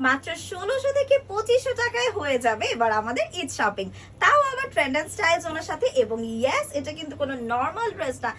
মাত্র ষোলোশো থেকে পঁচিশশো টাকায় হয়ে যাবে এবার আমাদের ঈদ শপিং। তাও আবার ট্রেন্ড অ্যান্ড স্টাইল জোনের সাথে এবং ইয়েস এটা কিন্তু কোনো নর্মাল ড্রেস না।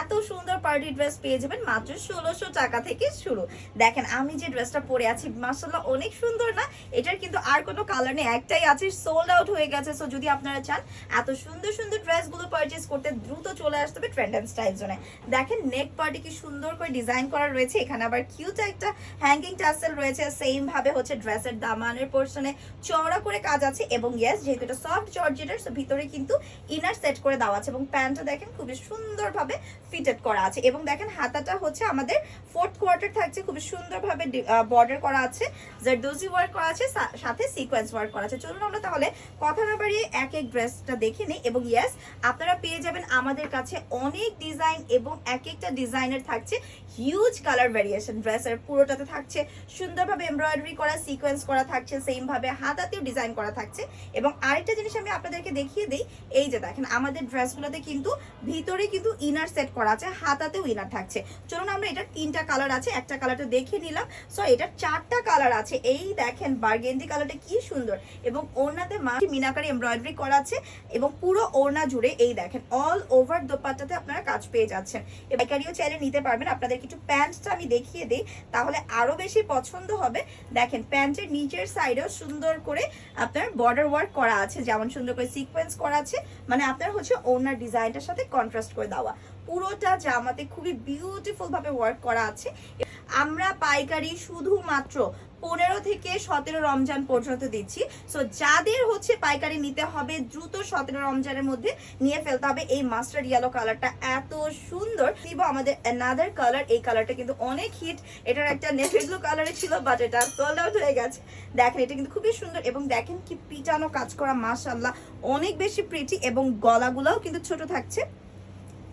এত সুন্দর পার্টি ড্রেস পেয়ে যাবেন মাত্র ষোলোশো টাকা থেকে শুরু। দেখেন, আমি যে ড্রেসটা পরে আছি মাসাল্লাহ অনেক সুন্দর না? এটার কিন্তু আর কোনো কালার নেই, একটাই আছে সোল্ড আউট হয়ে গেছে। সো যদি আপনারা চান, এত সুন্দর সুন্দর ড্রেসগুলো পারচেজ করতে দ্রুত চলে আসতে হবে ট্রেন্ড অ্যান্ড স্টাইল জোনে দেখেন নেক পার্টি কি সুন্দর করে ডিজাইন করা রয়েছে। এখানে আবার কিউট একটা হ্যাঙ্গিং টাসেল রয়েছে সেম ভাবে হচ্ছে ড্রেসের দামানের পোর্শনে চওড়া করে কাজ আছে এবং ইয়েস যেহেতু এটা সফট জর্জেটের ভিতরে কিন্তু ইনার সেট করে দেওয়া আছে এবং প্যান্টটা দেখেন খুবই সুন্দরভাবে ফিটেড করা আছে এবং দেখেন হাতাটা হচ্ছে আমাদের ফোর্থ কোয়ার্টার থাকছে, খুবই সুন্দরভাবে বর্ডার করা আছে জারদোজি ওয়ার্ক করা আছে সাথে সিকোয়েন্স ওয়ার্ক করা আছে। চলুন আমরা তাহলে কথা না বাড়িয়ে এক এক ড্রেসটা দেখে নিই এবং ইয়েস আপনারা পেয়ে যাবেন আমাদের কাছে অনেক ডিজাইন এবং এক একটা ডিজাইনের থাকছে হিউজ কালার ভ্যারিয়েশন ড্রেসের পুরোটাতে থাকছে, সুন্দরভাবে এমব্রয়ডারি করা সিকোয়েন্স করা থাকছে সেম ভাবে হাতাতেও ডিজাইন করা থাকছে এবং আরেকটা জিনিস আমি আপনাদেরকে দেখিয়ে দিই। এই যে দেখেন, আমাদের ড্রেসগুলোতে কিন্তু ভিতরে কিন্তু ইনার সেট করা আছে, হাতাতেও ইনার থাকছে। চলুন আমরা এটার তিনটা কালার আছে, একটা কালারটা দেখে নিলাম। সো এটার চারটা কালার আছে। এই দেখেন বার্গেন্ডি কালারটা কি সুন্দর। এবং ওড়নাতে মা মিনাকারি এমব্রয়ডারি করা আছে, এবং পুরো ওড়না জুড়ে এই দেখেন অল ওভার দোপাট্টাতে আপনারা কাজ পেয়ে যাচ্ছেন। বেকারিও চাইলে নিতে পারবেন। আপনাদের কিছু প্যান্টটা আমি দেখিয়ে দিই, তাহলে আরও বেশি পছন্দ হবে। দেখেন প্যান্টের নিচের সাইডেও সুন্দর করে আপনার বর্ডার ওয়ার্ক করা আছে, যেমন সুন্দর করে সিকোয়েন্স করা আছে মানে আপনার হচ্ছে ওনার ডিজাইনটার সাথে কন্ট্রাস্ট করে দেওয়া। পুরোটা জামাতে খুবই বিউটিফুল ভাবে ওয়ার্ক করা আছে। আমরা পাইকারি শুধুমাত্র পনেরো থেকে সতেরো রমজান পর্যন্ত দিচ্ছি। সো যাদের হচ্ছে পাইকারি নিতে হবে, দ্রুত সতেরো রমজানের মধ্যে নিয়ে ফেলতে হবে। এই মাস্টার ইয়েলো কালারটা এত সুন্দর। দিব আমাদের অ্যানাদার কালার এই কালারটা কিন্তু অনেক হিট এটার একটা নেভি ব্লু কালারে ছিল বাট এটা সোল্ড আউট হয়ে গেছে। দেখেন, এটা কিন্তু খুবই সুন্দর এবং দেখেন কি পিটানো কাজ করা মাশাল্লাহ অনেক বেশি প্রিটি এবং গলাগুলোও কিন্তু ছোট থাকছে।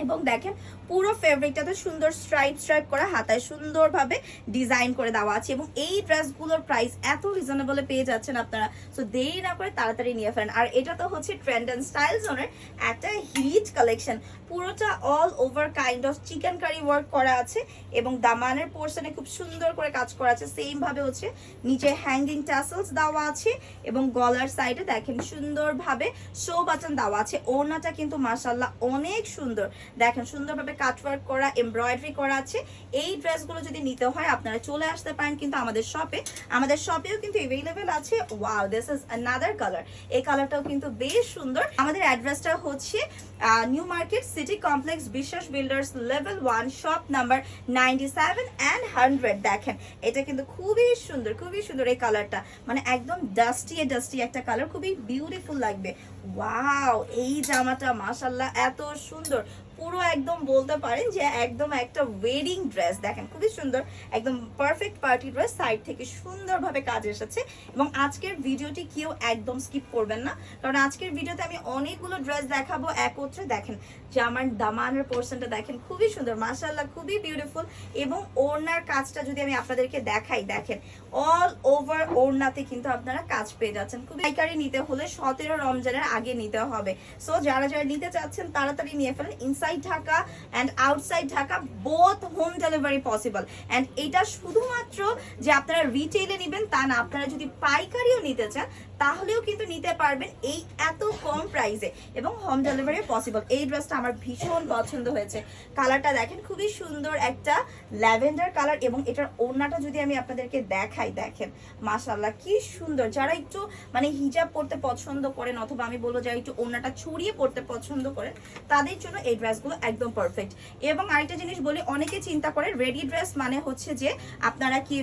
এবং দেখেন, পুরো ফেব্রিকটাতে সুন্দর স্ট্রাইপ স্ট্রাইপ করা হাতায় সুন্দরভাবে ডিজাইন করে দেওয়া আছে এবং এই ড্রেসগুলোর প্রাইস এত রিজনেবলে পেয়ে যাচ্ছেন আপনারা। সো দেরি না করে তাড়াতাড়ি নিয়ে ফেলেন আর এটা তো হচ্ছে ট্রেন্ড অ্যান্ড স্টাইল জোনের একটা হিট কালেকশন পুরোটা all over kind of chikankari work করা আছে এবং দামানের পোর্শনে খুব সুন্দর করে কাজ করা আছে। সেম ভাবে হচ্ছে নিচে হ্যাঙ্গিং টাসেলস দেওয়া আছে এবং গলার সাইডে দেখেন সুন্দরভাবে শো বাটন দেওয়া আছে। ওড়নাটা কিন্তু মাসাল্লাহ অনেক সুন্দর। দেখেন, সুন্দরভাবে কাটওয়ার্ক করা এমব্রয়ডারি করা আছে। এই ড্রেসগুলো যদি নিতে হয়, আপনারা চলে আসতে পারেন কিন্তু আমাদের শপে আমাদের শপেও কিন্তু অ্যাভেলেবেল আছে। Wow this is another colour এই কালারটাও কিন্তু বেশ সুন্দর। আমাদের অ্যাড্রেসটা হচ্ছে new market city complex Biswas builders level one shop number ninety seven and hundred দেখেন, এটা কিন্তু খুবই সুন্দর খুবই সুন্দর এই কালারটা মানে একদম ডাস্টি ডাস্টি একটা কালার খুবই বিউটিফুল লাগবে। ওয়াও এই জামাটা মাসাল্লাহ এত সুন্দর। পুরো একদম বলতে পারেন যে একদম একটা ওয়েডিং ড্রেস দেখেন খুবই সুন্দর, একদম পারফেক্ট পার্টি ড্রেস সাইড থেকে সুন্দরভাবে কাজ এসেছে এবং আজকের ভিডিওটি কেউ একদম স্কিপ করবেন না। কারণ আজকের ভিডিওতে আমি অনেকগুলো ড্রেস দেখাবো একত্রে। দেখেন যে আমার দামানের পোর্শনটা দেখেন খুবই সুন্দর মাসাল্লাহ খুবই বিউটিফুল এবং ওড়নার কাজটা যদি আমি আপনাদেরকে দেখাই, দেখেন অল ওভার ওড়নাতে কিন্তু আপনারা কাজ পেয়ে যাচ্ছেন। খুবই পাইকারি নিতে হলে সতেরো রমজানের আগে নিতে হবে। সো যারা যারা নিতে চাচ্ছেন, তাড়াতাড়ি নিয়ে ফেলেন। Inside Dhaka and outside Dhaka both home delivery possible and এটা শুধুমাত্র যে আপনারা রিটেলে নেবেন তা না, আপনারা যদি পাইকারিও নিতে চান, তাহলেও কিন্তু নিতে পারবেন এই এত কম প্রাইসে এবং হোম ডেলিভারি পসিবল এই ড্রেসটা আমার ভীষণ পছন্দ হয়েছে। কালারটা দেখেন, খুবই সুন্দর একটা ল্যাভেন্ডার কালার এবং এটার ওড়নাটা যদি আমি আপনাদেরকে দেখাই, দেখেন মাশাল্লাহ কি সুন্দর। যারা একটু মানে হিজাব পরতে পছন্দ করেন অথবা আমি বলব যারা একটু ওড়নাটা ছড়িয়ে পড়তে পছন্দ করেন, তাদের জন্য এই ড্রেসগুলো একদম পারফেক্ট এবং আরেকটা জিনিস বলি, অনেকে চিন্তা করে রেডি ড্রেস মানে হচ্ছে যে আপনারা কি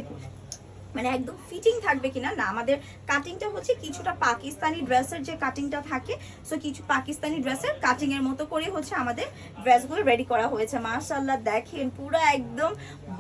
মানে একদম ফিটিং থাকবে কিনা? না, আমাদের কাটিংটা হচ্ছে কিছুটা পাকিস্তানি ড্রেসের যে কাটিংটা থাকে সো কিছু পাকিস্তানি ড্রেসের কাটিং এর মতো করে হচ্ছে আমাদের ড্রেসগুলো রেডি করা হয়েছে। মার্শাল্লাহ দেখেন, পুরো একদম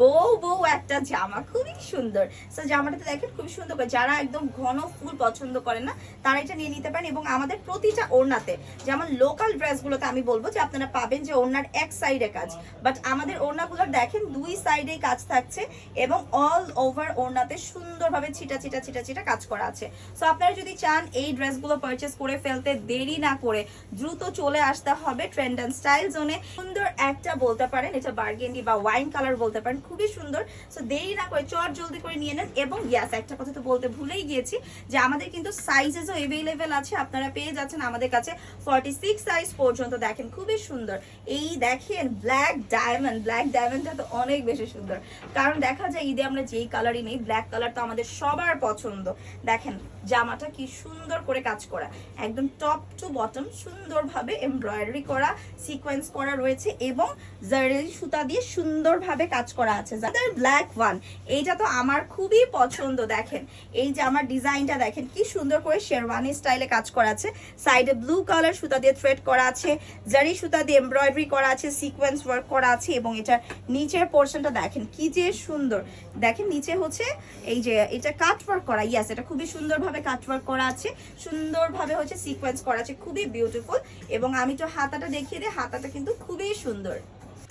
বউ বউ একটা জামা, খুবই সুন্দর। সো জামাটাতে দেখেন খুবই সুন্দর করে, যারা একদম ঘন ফুল পছন্দ করে না, তারা এটা নিয়ে নিতে পারেন এবং আমাদের প্রতিটা ওড়নাতে, যেমন লোকাল ড্রেসগুলোতে আমি বলব যে, আপনারা পাবেন যে ওড়নার এক সাইডে কাজ। বাট আমাদের ওড়নাগুলোর দেখেন দুই সাইডেই কাজ থাকছে এবং অল ওভার ওড়নাতে সুন্দরভাবে ছিটা ছিটা ছিটা ছিটা কাজ করা আছে। সো আপনারা যদি চান এই ড্রেসগুলো পারচেস করে ফেলতে দেরি না করে, দ্রুত চলে আসতে হবে ট্রেন্ড অ্যান্ড স্টাইল জোনে সুন্দর একটা বলতে পারেন, এটা বার্গেন্ডি বা ওয়াইন কালার বলতে পারেন খুবই সুন্দর। সো দেরি না করে চট জলদি করে নিয়ে নেন এবং ইয়াস একটা কথা তো বলতে ভুলেই গিয়েছি যে আমাদের কিন্তু সাইজেসও এভেলেবেল আছে, আপনারা পেয়ে যাচ্ছেন আমাদের কাছে ফর্টি সিক্স সাইজ পর্যন্ত। দেখেন, খুবই সুন্দর। এই দেখেন ব্ল্যাক ডায়মন্ড ব্ল্যাক ডায়মন্ডটা তো অনেক বেশি সুন্দর। কারণ দেখা যায়, ঈদে আমরা যেই কালারই নেই ব্ল্যাক কালার তো আমাদের সবার পছন্দ। দেখেন, জামাটা কি সুন্দর করে কাজ করা। একদম টপ টু বটম সুন্দরভাবে এমব্রয়ডারি করা সিকোয়েন্স করা রয়েছে এবং জারেলি সুতা দিয়ে সুন্দরভাবে কাজ করা আছে, যাদের ব্ল্যাক ওয়ান এইটা তো আমার খুবই পছন্দ, দেখেন। এই যে আমার ডিজাইনটা দেখেন, কি সুন্দর করে শেরওয়ানি স্টাইলে কাজ করা আছে। সাইডে ব্লু কালার সুতা দিয়ে থ্রেড করা আছে, জারি সুতা দিয়ে এমব্রয়ডারি করা আছে সিকোয়েন্স ওয়ার্ক করা আছে এবং এটার নিচের পোর্শনটা দেখেন, কি যে সুন্দর। দেখেন, নিচে হচ্ছে এই যে এটা কাট ওয়ার্ক করা ইয়াস এটা খুবই সুন্দরভাবে কাট ওয়ার্ক করা আছে, সুন্দরভাবে হচ্ছে সিকোয়েন্স করা আছে, খুবই বিউটিফুল এবং আমি তো হাতাটা দেখিয়ে দিই, হাতাটা কিন্তু খুবই সুন্দর।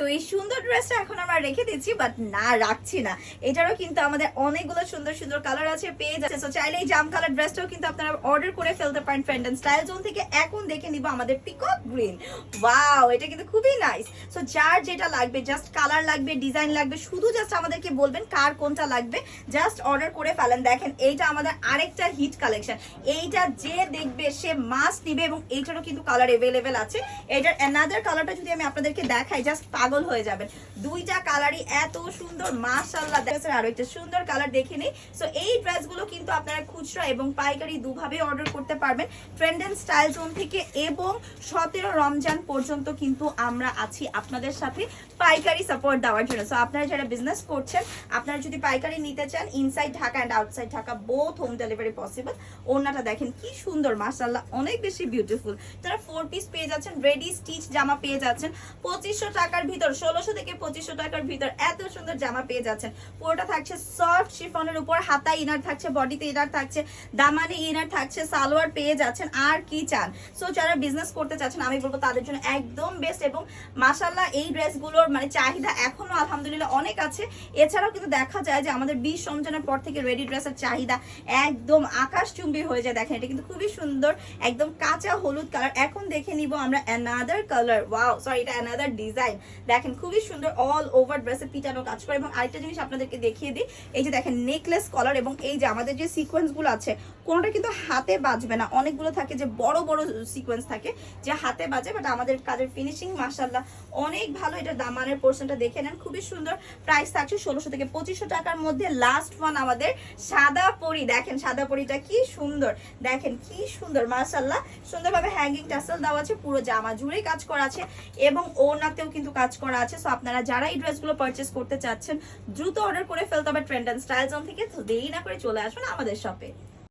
তো এই সুন্দর ড্রেসটা এখন আমরা রেখে দিচ্ছি বাট না, রাখছি না। এটারও কিন্তু আমাদের অনেকগুলো সুন্দর সুন্দর কালার আছে, পেয়ে যাচ্ছে। সো চাইলে এই জাম কালার ড্রেসটাও কিন্তু আপনারা অর্ডার করে ফেলতে পারেন ফ্রেন্ড অ্যান্ড স্টাইল জোন থেকে। এখন দেখে নিব আমাদের পিকক গ্রিন ওয়াও এটা কিন্তু খুবই নাইস সো যার যেটা লাগবে জাস্ট কালার লাগবে ডিজাইন লাগবে, শুধু জাস্ট আমাদেরকে বলবেন কার কোনটা লাগবে জাস্ট অর্ডার করে ফেলেন। দেখেন, এইটা আমাদের আরেকটা হিট কালেকশন এইটা যে দেখবে, সে মাস্ট নিবে এবং এইটারও কিন্তু কালার এভেলেবেল আছে। এটার অ্যানাদার কালারটা যদি আমি আপনাদেরকে দেখাই জাস্ট পাগল হয়ে যাবেন। দুইটা কালারই এত সুন্দর, মাশাআল্লাহ। দেখেন আরও একটা সুন্দর কালার দেখে নিই। সো এই ড্রেসগুলো কিন্তু আপনারা খুচরা এবং পাইকারি দুভাবে অর্ডার করতে পারবেন। ট্রেন্ড এন্ড স্টাইল জোন থেকে এবং সতেরো রমজান পর্যন্ত কিন্তু আমরা আছি আপনাদের সাথে পাইকারি সাপোর্ট দেওয়ার জন্য। সো আপনারা যারা বিজনেস করছেন, আপনারা যদি পাইকারি নিতে চান inside Dhaka and outside Dhaka both home delivery possible ওনাটা দেখেন কি সুন্দর, মাশাআল্লাহ, অনেক বেশি বিউটিফুল তারা ফোর পিস পেয়ে যাচ্ছেন রেডি স্টিচ জামা পেয়ে যাচ্ছেন, পঁচিশশো টাকার ভিতর ষোলোশো থেকে পঁচিশশো টাকার ভিতর এত সুন্দর জামা পেয়ে যাচ্ছেন। পুরোটা থাকছে সফট শিফনের উপর, হাতা ইনার থাকছে বডিতে ইনার থাকছে, দামানে ইনার থাকছে, সালোয়ার পেয়ে যাচ্ছেন। আর কি চান? সো যারা বিজনেস করতে চাচ্ছেন, আমি বলব তাদের জন্য একদম বেস্ট এবং মাসাল্লাহ এই ড্রেসগুলোর মানে চাহিদা এখনও আলহামদুলিল্লাহ অনেক আছে। এছাড়াও কিন্তু দেখা যায় যে আমাদের বিশ রমজানের পর থেকে রেডি ড্রেসের চাহিদা একদম আকাশ চুম্বি হয়ে যায়। দেখেন, এটা কিন্তু খুবই সুন্দর, একদম কাঁচা হলুদ কালার এখন দেখে নিব আমরা অ্যানাদার কালার ওয়াও সরি এটা অ্যানাদার ডিজাইন দেখেন খুবই সুন্দর অল ওভার ড্রেসে পিটানো কাজ করে। এবং আরেকটা জিনিস আপনাদেরকে দেখিয়ে দিই, এই যে দেখেন নেকলেস কলার এবং এই যে আমাদের যে সিকোয়েন্সগুলো আছে, কোনোটা কিন্তু হাতে বাজবে না। অনেকগুলো থাকে যে বড় বড় সিকোয়েন্স থাকে যে হাতে বাজে বাট আমাদের কাজের ফিনিশিং মাসাল্লাহ অনেক ভালো এটা দামানের পোর্শনটা দেখে নেন। খুবই সুন্দর প্রাইস থাকছে ষোলোশো থেকে পঁচিশশো টাকার মধ্যে। লাস্ট ওয়ান আমাদের সাদা পরি। দেখেন সাদা পরিটা কি সুন্দর। দেখেন কি সুন্দর মাসাল্লাহ সুন্দরভাবে হ্যাঙ্গিং টাসেল দেওয়া আছে, পুরো জামা জুড়ে কাজ করা আছে এবং ওনাতেও কিন্তু কাজ করা আছে। সো আপনারা যারা এই ড্রেসগুলো পারচেস করতে চাচ্ছেন, দ্রুত অর্ডার করে ফেলতে হবে ট্রেন্ড অ্যান্ড স্টাইল জোন থেকে। দেরি না করে চলে আসবেন আমাদের শপে